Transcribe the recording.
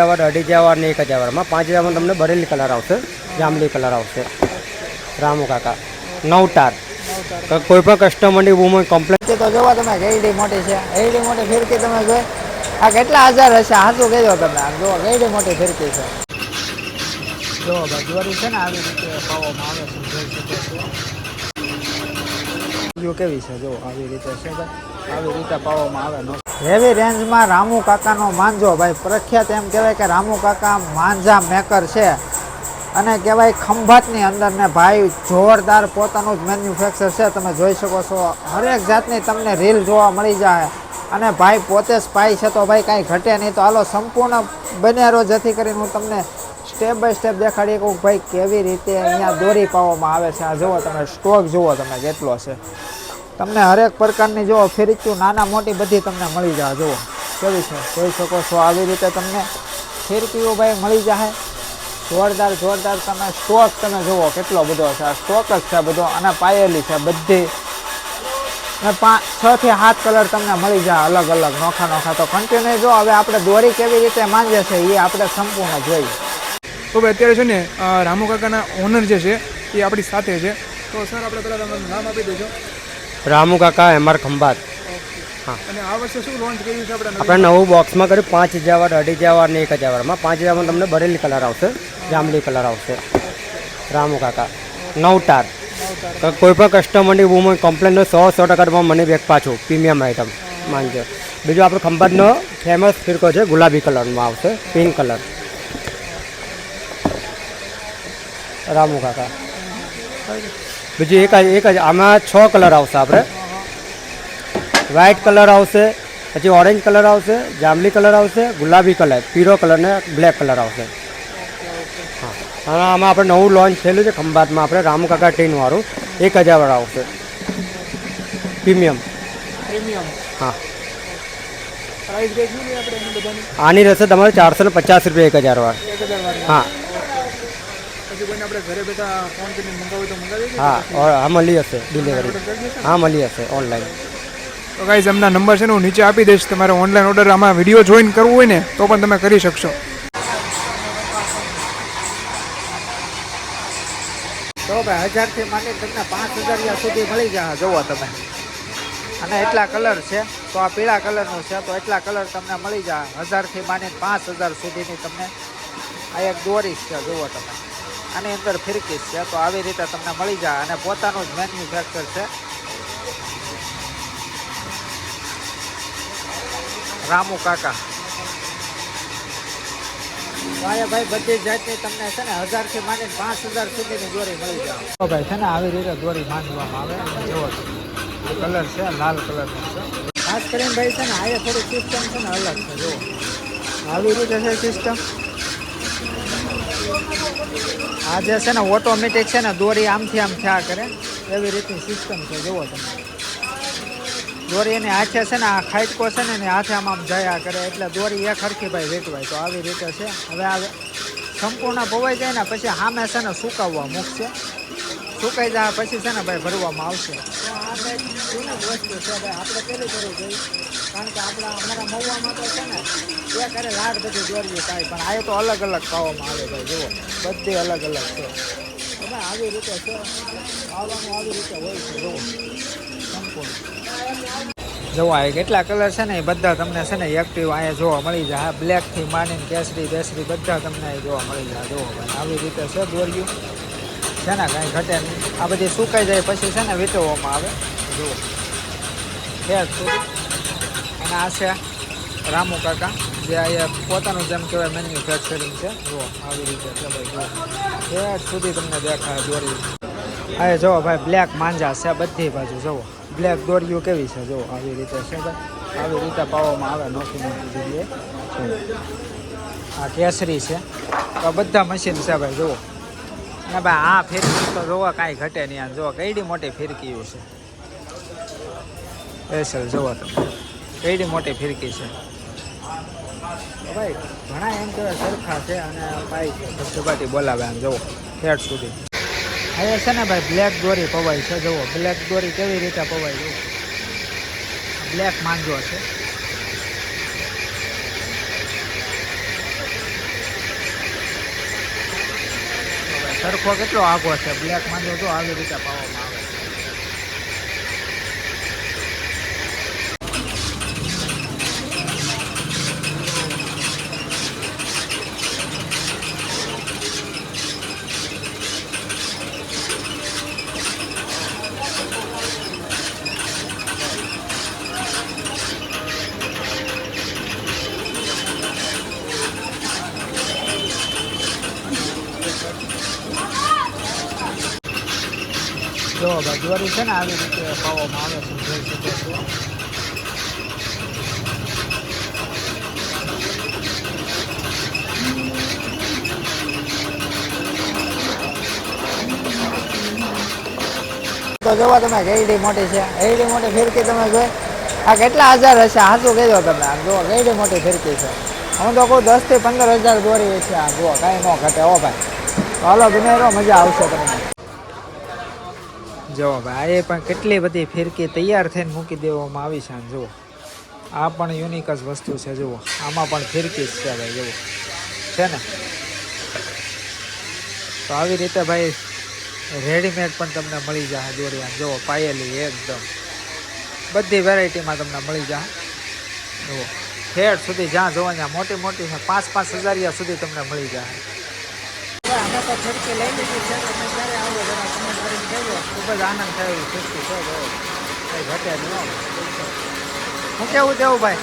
હજાર અઢી હજાર ને એક હજારમાં. પાંચ હજારમાં તમને બરેલી કલર આવશે જાંબલી કલર આવશે. રામુ કાકા. નવ ટાર તો કોઈ પણ કસ્ટમરની વુમન કમ્પ્લેન તો જોવા તમે ગઈડી મોટી છે. ગઈડી મોટી ફિરકી તમે જોઈ. આ કેટલા હજાર હશે? હાથું કહેજો તમે આમ જુઓ ગઈડી મોટી ફિરકી છે. જો બાજુવાળી છે ને આવી રીતે પાવામાં આવે છે. જોઈ શકો છો. કેવી છે? જો આવી રીતે છે આવી રીતે પાવામાં આવે હેવી રેન્જમાં રામુ કાકાનો માંજો. ભાઈ, પ્રખ્યાત એમ કહેવાય કે રામુ કાકા માંજા મેકર છે. અને કહેવાય ખંભાતની અંદર ને ભાઈ, જોરદાર પોતાનું જ મેન્યુફેક્ચર છે. તમે જોઈ શકો છો, હરેક જાતની તમને રીલ જોવા મળી જાય. અને ભાઈ, પોતે સ્પાઈ છે તો ભાઈ કાંઈ ઘટે નહીં. તો હાલો, સંપૂર્ણ બનેરો જેથી કરીને હું તમને સ્ટેપ બાય સ્ટેપ દેખાડી કહું ભાઈ, કેવી રીતે અહીંયા દોરી પાવામાં આવે છે. આ જુઓ તમે સ્ટોક જુઓ તમે, કેટલો છે. તમને હરેક પ્રકારની જો ફિરક્યું નાના મોટી બધી તમને મળી જાય, જુઓ. કેવી છે? જોઈ શકો છો આવી રીતે તમને ફિરકીઓ ભાઈ મળી જાય જોરદાર જોરદાર તમે સ્ટોક તમે જુઓ, કેટલો બધો છે. આ સ્ટોક જ છે બધો, અને પાયેલી છે બધી. અને પાંચ છ થી સાત કલર તમને મળી જાય અલગ અલગ, નોખા નોખા. તો કન્ટિન્યુ જો, હવે આપણે દોરી કેવી રીતે માંગે છે એ આપણે સંપૂર્ણ જોઈએ. તો ભાઈ અત્યારે છે ને રામુ કાકાના ઓનર જે છે, એ આપણી સાથે છે. તો સર, આપણે પહેલાં નામ આપી દેજો. રામુ કાકા એમઆર ખંભાત. અને આ વર્ષે શું લોન્ચ કર્યું છે આપણે આપણે નવું બોક્સમાં કર્યું પાંચ હજાર અઢી હજાર ને એક હજાર વારમાં પાંચ હજારમાં તમને બરેલી કલર આવશે જાંબલી કલર આવશે. રામુ કાકા નવ ટાર તો કોઈ પણ કસ્ટમરની વુમન કમ્પ્લેન સો સો ટકા મને બેગ પાછું પ્રીમિયમ આઇટમ માનજો. બીજું આપણે ખંભાતનો ફેમસ ફિરકો છે ગુલાબી કલરમાં આવશે પિંક કલર. રામુ કાકા. બીજું એક જ એક જ આમાં છ કલર આવશે આપણે. વ્હાઇટ કલર આવશે પછી ઓરેન્જ કલર આવશે જાંબલી કલર આવશે ગુલાબી કલર પીળો કલર ને બ્લેક કલર આવશે. હા. અને આમાં આપણે નવું લોન્ચ થયેલું છે ખંભાતમાં આપણે રામુ કાકા ટીનવાળું એક હજારવાળા આવશે. પ્રીમિયમ. પ્રીમિયમ. હા. આની રહેશે તમારે ચારસો ને પચાસ રૂપિયા એક હજાર વાળા. એક હજાર વાળી. હા. પછી કોઈને આપણે ઘરે બેઠા ફોન કરીને મંગાવ્યું તો મંગાવી હા હા મળી હશે ડિલિવરી હા મળી હશે ઓનલાઈન તો ગાઈઝ એમના નંબર છે ને હું નીચે આપી દઈશ. તમારે ઓનલાઈન ઓર્ડર આમાં વીડિયો જોઈન કરવું હોય ને તો પણ તમે કરી શકશો. તો ભાઈ હજારથી માંડી તમને પાંચ હજાર સુધી મળી જાય જુઓ તમે. અને એટલા કલર છે તો આ પીળા કલરનો છે તો એટલા કલર તમને મળી જાય. હજારથી માંડીને પાંચ હજાર સુધીની તમને આ એક દોરી છે જુઓ તમે. આની અંદર ફિરકીસ છે તો આવી રીતે તમને મળી જાય અને પોતાનું જ મેન્યુફેક્ચર છે. રામુ કાકા. ભાઈ ભાઈ બધી જાતની તમને છે ને હજારથી માંડીને પાંચ હજાર સુધીની દોરી મળી જાય. તો ભાઈ છે ને આવી રીતે દોરી માંડવામાં આવે અને જુઓ કલર છે લાલ કલરનો છે. ખાસ કરીને ભાઈ છે ને આ થોડી સિસ્ટમ છે ને અલગ છે જુઓ. આવી રીતે છે સિસ્ટમ આ જે છે ને ઓટોમેટિક છે ને દોરી આમથી આમ થયા કરે. એવી રીતની સિસ્ટમ છે, જુઓ તમે. દોરી એની હાથે છે ને, આ ખાઈટકો છે ને, એની હાથે આમ આમ જયા કરે. એટલે દોરી એક હરખી ભાઈ વેચવાય તો આવી રીતે છે. હવે આ સંપૂર્ણ ભવાઈ જાય ને, પછી સામે છે ને સુકાવવા મૂકશે. સુકાઈ જાય પછી છે ને ભાઈ ભરવામાં આવશે. તો જૂની વસ્તુ છે ભાઈ આપણે પેલું કરવું જોઈએ. કારણ કે આપણા અમારા મહુવામાં તો છે ને એ કરે લાડ બધું દોરીએ થાય પણ આ તો અલગ અલગ ખાવામાં આવે ભાઈ જુઓ. બધી અલગ અલગ છે. તો ભાઈ આવી રીતે છે. આવવાનું આવી રીતે હોય છે જુઓ. સંપૂર્ણ. જોવા કેટલા કલર છે ને એ બધા તમને છે ને એક્ટિવ અહીંયા જોવા મળી જાય. બ્લેકથી માંડીને કેસરી બેસરી બધા તમને જોવા મળી જાય. જોવા ભાઈ આવી રીતે છે દોર્યું છે ને કંઈ ઘટે નહીં. આ બધી સુકાઈ જાય પછી છે ને વેચવામાં આવે. જુઓ. છે અને આ છે રામુ કાકા જે અહીંયા પોતાનું જેમ કહેવાય મેન્યુફેક્ચરિંગ છે. જુઓ આવી રીતે છે ભાઈ જુઓ. ખેર સુધી તમને દેખાય દોરી. હવે જુઓ ભાઈ બ્લેક માંજા છે બધી બાજુ જુઓ. બ્લેક દોરીઓ કેવી છે જુઓ. આવી રીતે છે ભાઈ. આવી રીતે પાવામાં આવે નોખી નોખી જગ્યાએ. આ કેસરી છે. તો બધા મશીન છે ભાઈ જુઓ. અને ભાઈ આ ફિરકી તો જુઓ કાંઈ ઘટે નહીં આ જુઓ કઈડી મોટી ફિરકીઓ છે. સ્પેશિયલ જુઓ તમે. કઈડી મોટી ફિરકી છે. ભાઈ, ઘણા એમ કહેવાય સરખા છે અને ભાઈ સપાટી બોલાવે આમ જુઓ ઠેઠ સુધી. હવે છે ને ભાઈ, બ્લેક દોરી પવાય છે જુઓ બ્લેક દોરી કેવી રીતે પવાય, જોવો. બ્લેક માંજો છે. સરખો કેટલો આગો છે? બ્લેક માંડો તો આવી રીતે પાવામાં આવે છે. જો ભાઈ છે ને આવી રીતે ખાવામાં આવે તો જોવા તમે ગઈડી મોટી છે. ગઈડી મોટી ફિરકી તમે જોઈ. આ કેટલા હજાર હશે? હાથું કહેજો તમે? આમ જુઓ ગઈડી મોટી ફિરકી છે. હું તો કહું દસથી પંદર હજાર દોરી છે આ. જુઓ, કાંઈ ન ઘટે. હો ભાઈ, હાલો વિનયરો મજા આવશે તમને. જુઓ ભાઈ એ પણ કેટલી બધી ફિરકી તૈયાર થઈને મૂકી દેવામાં આવી છે જુઓ. આ પણ યુનિક જ વસ્તુ છે, જુઓ. આમાં પણ ફિરકી જ છે, ભાઈ, જુઓ. છે ને? તો આવી રીતે, ભાઈ રેડીમેડ પણ તમને મળી જશે દોરી જુઓ, પાયેલી એકદમ. બધી વેરાયટીમાં તમને મળી જશે જુઓ ઠેઠ સુધી જ્યાં જોવા ત્યાં મોટી મોટી પાંચ પાંચ હજારિયા સુધી તમને મળી જાય અમે તો ફિરકી લઈ લીધી છે તમે ક્યારે આવો જરા ખૂબ જ આનંદ થાય ફિરકી છે કંઈ ઘટે નહીં. હું કેવું તેવું ભાઈ